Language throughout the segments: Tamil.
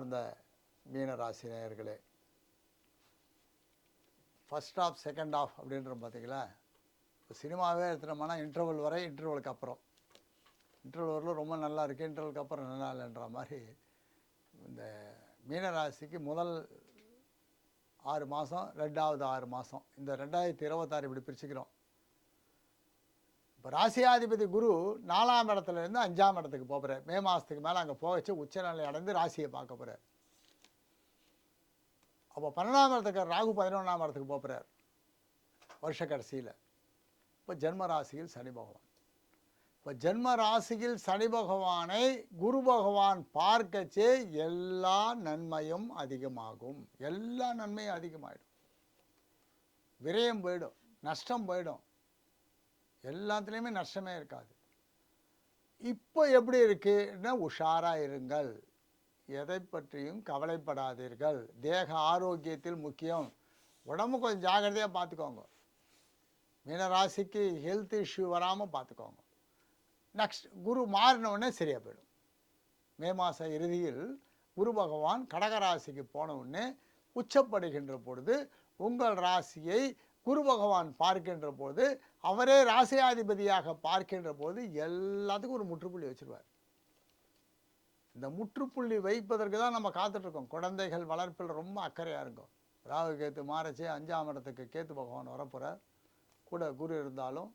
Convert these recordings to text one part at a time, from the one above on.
அன்பார்ந்த மீனராசி நேயர்களே ஃபஸ்ட் ஆஃப் செகண்ட் ஆஃப் அப்படின்ற பார்த்தீங்களா இப்போ சினிமாவே எடுத்துட்டோம்னா இன்டர்வல் வரை இன்டர்வலுக்கு அப்புறம். இன்டர்வல் வரலும் ரொம்ப நல்லா இருக்குது இன்டர்வலுக்கு அப்புறம் நல்லா இல்லைன்ற மாதிரி இந்த மீனராசிக்கு முதல் ஆறு மாதம் ரெண்டாவது ஆறு மாதம் இந்த ரெண்டாயிரத்தி இருபத்தாறு இப்படி பிரிச்சுக்கிறோம். இப்போ ராசியாதிபதி குரு நாலாம் இடத்துல இருந்து அஞ்சாம் இடத்துக்கு போகிறார். மே மாதத்துக்கு மேலே அங்கே போகச்சு உச்சநிலை அடைந்து ராசியை பார்க்க போகிறார். அப்போ பன்னெண்டாம் இடத்துக்கு ராகு பதினொன்றாம் இடத்துக்கு போகிறார். வருஷ கடைசியில். இப்போ ஜென்ம ராசியில் சனி பகவான். இப்போ ஜென்ம ராசியில் சனி பகவானை குரு பகவான் பார்க்கச்சே எல்லா நன்மையும் அதிகமாகும். எல்லா நன்மையும் அதிகமாகிடும் விரயம் போயிடும். நஷ்டம் போயிடும். எல்லாத்துலேயுமே நஷ்டமே இருக்காது. இப்போ எப்படி இருக்குன்னா உஷாராக இருங்கள். எதை பற்றியும் கவலைப்படாதீர்கள். தேக ஆரோக்கியத்தில் முக்கியம். உடம்பு கொஞ்சம் ஜாகிரதையாக பார்த்துக்கோங்க. மீனராசிக்கு ஹெல்த் இஷ்யூ வராமல் பார்த்துக்கோங்க. நெக்ஸ்ட் குரு மாறினவுடனே சரியாக போயிடும். மே மாத இறுதியில் குரு பகவான் கடகராசிக்கு போன உடனே உச்சப்படுகின்ற பொழுது உங்கள் ராசியை குரு பகவான் பார்க்கின்ற போது அவரே ராசியாதிபதியாக பார்க்கின்ற போது எல்லாத்துக்கும் ஒரு முற்றுப்புள்ளி வச்சிருவார். இந்த முற்றுப்புள்ளி வைப்பதற்கு தான் நம்ம காத்துட்ருக்கோம். குழந்தைகள் வளர்ப்பில் ரொம்ப அக்கறையாக இருக்கும். ராகு கேத்து மாறச்சு அஞ்சாம் இடத்துக்கு கேத்து பகவான் வரப்போகிறார் கூட குரு இருந்தாலும்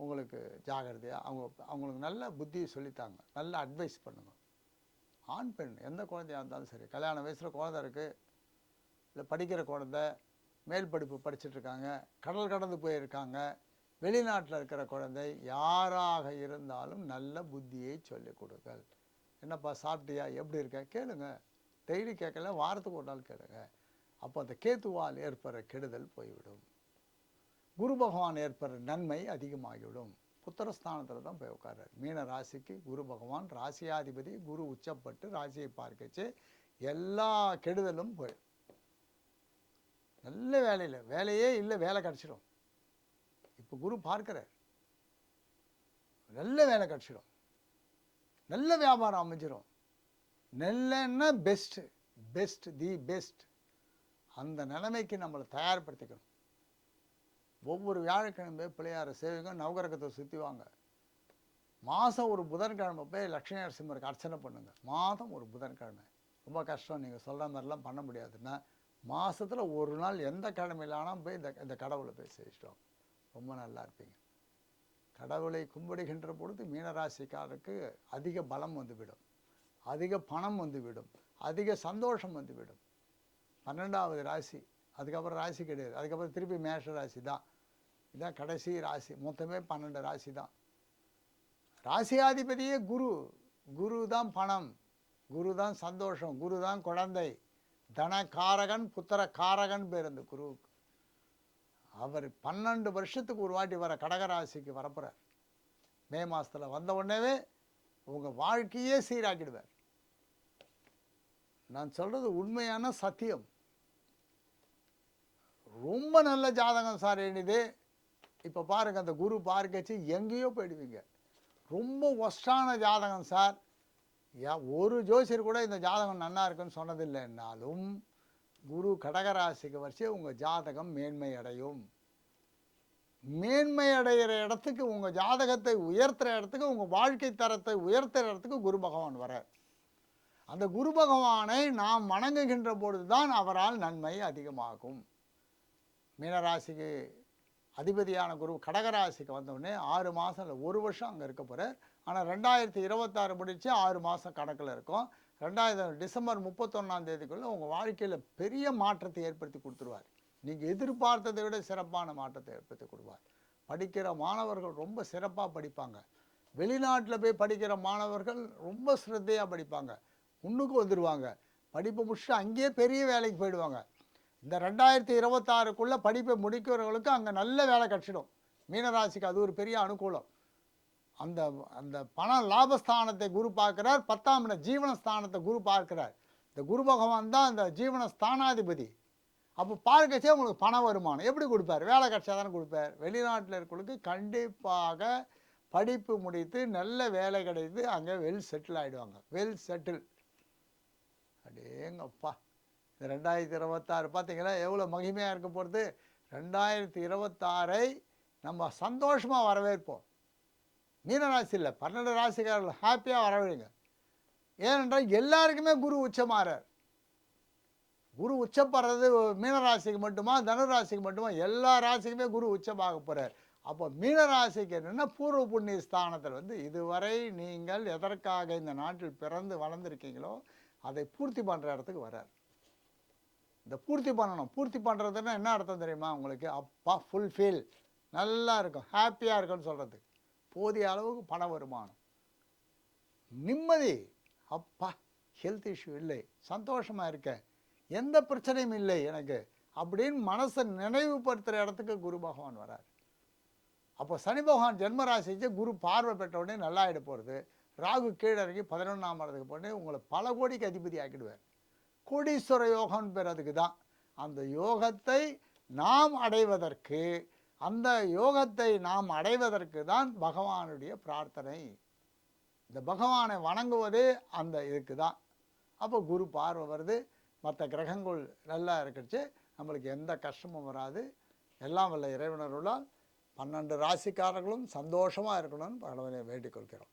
உங்களுக்கு ஜாகிரதையாக அவங்க அவங்களுக்கு நல்ல புத்தியை சொல்லித்தாங்க. நல்ல அட்வைஸ் பண்ணுங்க. ஆண் பெண் எந்த குழந்தையாக இருந்தாலும் சரி. கல்யாண வயசில் குழந்தை இருக்குது இல்லை படிக்கிற குழந்தை மேல் படிப்பு படிச்சுட்டு இருக்காங்க கடல் கடந்து போயிருக்காங்க வெளிநாட்டில் இருக்கிற குழந்தை யாராக இருந்தாலும் நல்ல புத்தியை சொல்லிக் கொடுங்கள். என்னப்பா சாப்பிட்டியா? எப்படி இருக்க? கேளுங்க. டெய்லி கேட்கல வாரத்துக்கு ஒரு நாள் கேளுங்க. அப்போ அந்த கேத்துவால் ஏற்படுற கெடுதல் போய்விடும். குரு பகவான் ஏற்படுற நன்மை அதிகமாகிவிடும். புத்திரஸ்தானத்தில் தான் போய் உட்கார்றார். மீன ராசிக்கு குரு பகவான் ராசியாதிபதி குரு உச்சப்பட்டு ராசியை பார்க்கச்சு எல்லா கெடுதலும் போயிடும் நல்ல வேலையில் வேலையே இல்லை வேலை கிடச்சிடும் இப்போ குரு பார்க்கிறார். நல்ல வேலை கிடச்சிடும் நல்ல வியாபாரம் அமைஞ்சிரும். நல்லன்னா பெஸ்ட்டு பெஸ்ட் தி பெஸ்ட் அந்த நிலைமைக்கு நம்மளை தயார்படுத்திக்கணும். ஒவ்வொரு வியாழக்கிழமை பிள்ளையாரை சேவைக்கும் நவகிரகத்தை சுற்றி வாங்க. மாதம் ஒரு புதன்கிழமை போய் லட்சுமி நரசிம்மருக்கு அர்ச்சனை பண்ணுங்கள் மாதம் ஒரு புதன்கிழமை. ரொம்ப கஷ்டம். நீங்கள் சொல்கிற மாதிரிலாம் பண்ண முடியாதுன்னா மாதத்தில் ஒரு நாள் எந்த கடமையிலானாலும் போய் இந்த இந்த கடவுளை போய் சேவிச்சிட்டோம். ரொம்ப நல்லா இருப்பீங்க. கடவுளை கும்பிடுகின்ற பொழுது மீனராசிக்காரருக்கு அதிக பலம் வந்துவிடும். அதிக பணம் வந்துவிடும். அதிக சந்தோஷம் வந்துவிடும். பன்னெண்டாவது ராசி அதுக்கப்புறம் ராசி கிடையாது. அதுக்கப்புறம் திருப்பி மேஷ ராசி தான். இதான் கடைசி ராசி. மொத்தமே பன்னெண்டு ராசி தான். ராசியாதிபதியே குரு. குரு தான் பணம். குரு தான் சந்தோஷம். குரு தான் குழந்தை. தனகாரகன் புத்திரக்காரகன் பேர் அந்த குருவுக்கு அவர் பன்னெண்டு வருஷத்துக்கு ஒரு வாட்டி வர கடகராசிக்கு வரப்போகிறார் மே மாதத்தில் வந்த உடனேவே உங்கள் வாழ்க்கையே சீராக்கிடுவார். நான் சொல்கிறது உண்மையான சத்தியம். ரொம்ப நல்ல ஜாதகம் சார் என்னது? இப்போ பாருங்கள் அந்த குரு பார்க்கச்சு எங்கேயோ போயிடுவீங்க. ரொம்ப ஒஸ்டான ஜாதகம் சார். யா ஒரு ஜோசியர் கூட இந்த ஜாதகம் நன்னா இருக்குன்னு சொன்னதில்லைன்னாலும் குரு கடகராசிக்கு வரிசை உங்கள் ஜாதகம் மேன்மை அடையும். மேன்மை அடைகிற இடத்துக்கு உங்கள் ஜாதகத்தை உயர்த்துற இடத்துக்கு உங்கள் வாழ்க்கை தரத்தை உயர்த்துற இடத்துக்கு குரு பகவான் வரார் அந்த குரு பகவானை நாம் வணங்குகின்ற பொழுது தான் அவரால் நன்மை அதிகமாகும். மீனராசிக்கு அதிபதியான குரு கடகராசிக்கு வந்தவுடனே ஆறு மாதம் இல்லை ஒரு வருஷம் அங்கே இருக்க போகிறார் ஆனால் ரெண்டாயிரத்தி இருபத்தாறு முடிச்சு ஆறு மாதம் கணக்கில் இருக்கும். ரெண்டாயிரம் டிசம்பர் முப்பத்தொன்னாம் தேதிக்குள்ளே உங்கள் வாழ்க்கையில் பெரிய மாற்றத்தை ஏற்படுத்தி கொடுத்துருவார். நீங்கள் எதிர்பார்த்ததை விட சிறப்பான மாற்றத்தை ஏற்படுத்தி கொடுப்பார். படிக்கிற மாணவர்கள் ரொம்ப சிறப்பாக படிப்பாங்க. வெளிநாட்டில் போய் படிக்கிற மாணவர்கள் ரொம்ப சிரத்தையாக படிப்பாங்க. முன்னுக்கு வந்துடுவாங்க படிப்பை முடிச்சுட்டு அங்கேயே பெரிய வேலைக்கு போயிடுவாங்க. இந்த ரெண்டாயிரத்தி இருபத்தாறுக்குள்ளே படிப்பை முடிக்கிறவங்களுக்கு அங்கே நல்ல வேலை கிடச்சிடும். மீனராசிக்கு அது ஒரு பெரிய அனுகூலம். அந்த அந்த பண லாபஸ்தானத்தை குரு பார்க்கிறார் பத்தாம் இடம் ஜீவனஸ்தானத்தை குரு பார்க்கிறார். இந்த குரு பகவான் தான் அந்த ஜீவன ஸ்தானாதிபதி அப்போ பார்க்கச்சே உங்களுக்கு பண வருமானம். எப்படி கொடுப்பார்? வேலை கிடைச்சா தானே கொடுப்பார். வெளிநாட்டில் இருக்கிறவங்களுக்கு கண்டிப்பாக படிப்பு முடித்து நல்ல வேலை கிடைத்து அங்கே வெல் செட்டில் ஆகிடுவாங்க வெல் செட்டில் அடேங்கப்பா. இந்த ரெண்டாயிரத்தி இருபத்தாறு பார்த்தீங்களா? எவ்வளோ மகிமையாக இருக்க போகிறது ரெண்டாயிரத்தி இருபத்தாறை நம்ம சந்தோஷமாக வரவேற்போம். மீனராசி இல்லை. பன்னெண்டு ராசிக்காரர்கள் ஹாப்பியாக வரவேங்க ஏனென்றால் எல்லாருக்குமே குரு உச்சமாறார். குரு உச்சப்படுறது மீனராசிக்கு மட்டுமா தனுராசிக்கு மட்டுமா எல்லா ராசிக்குமே குரு உச்சமாக போகிறார் அப்போ மீனராசிக்கு என்னென்னா பூர்வ புண்ணிய ஸ்தானத்தில் வந்து இதுவரை நீங்கள் எதற்காக இந்த நாட்டில் பிறந்து வளர்ந்துருக்கீங்களோ அதை பூர்த்தி பண்ணுற இடத்துக்கு வரார். இந்த பூர்த்தி பண்ணணும். பூர்த்தி பண்ணுறதுன்னா என்ன அர்த்தம் தெரியுமா உங்களுக்கு? அப்பா ஃபுல்ஃபில் நல்லா இருக்கும். ஹாப்பியாக இருக்கும்னு சொல்கிறது போதிய அளவுக்கு பண வருமானம். நிம்மதி. அப்பா ஹெல்த் இஷ்யூ இல்லை. சந்தோஷமாக இருக்கேன் எந்த பிரச்சனையும் இல்லை எனக்கு. அப்படின்னு மனசை நினைவுபடுத்துகிற இடத்துக்கு குரு பகவான் வரார். அப்போ சனி பகவான் ஜென்மராசிச்சு குரு பார்வை பெற்ற உடனே நல்லா ஆகிட போகிறது ராகு கீழே இறங்கி பதினொன்றாம் இடத்துக்கு போனே உங்களை பல கோடிக்கு அதிபதி ஆக்கிடுவார். கோடீஸ்வர யோகம்னு பேர் அதுக்கு தான். அந்த யோகத்தை நாம் அடைவதற்கு அந்த யோகத்தை நாம் அடைவதற்கு தான் பகவானுடைய பிரார்த்தனை. இந்த பகவானை வணங்குவதே அந்த இதுக்கு தான் அப்போ குரு பார்வை வருது மற்ற கிரகங்கள் நல்லா இருக்கிறச்சு நம்மளுக்கு எந்த கஷ்டமும் வராது. எல்லாம் வல்ல இறைவனருளால் பன்னெண்டு ராசிக்காரர்களும் சந்தோஷமாக இருக்கணும்னு கடவுளை வேண்டிக் கொள்கிறோம்.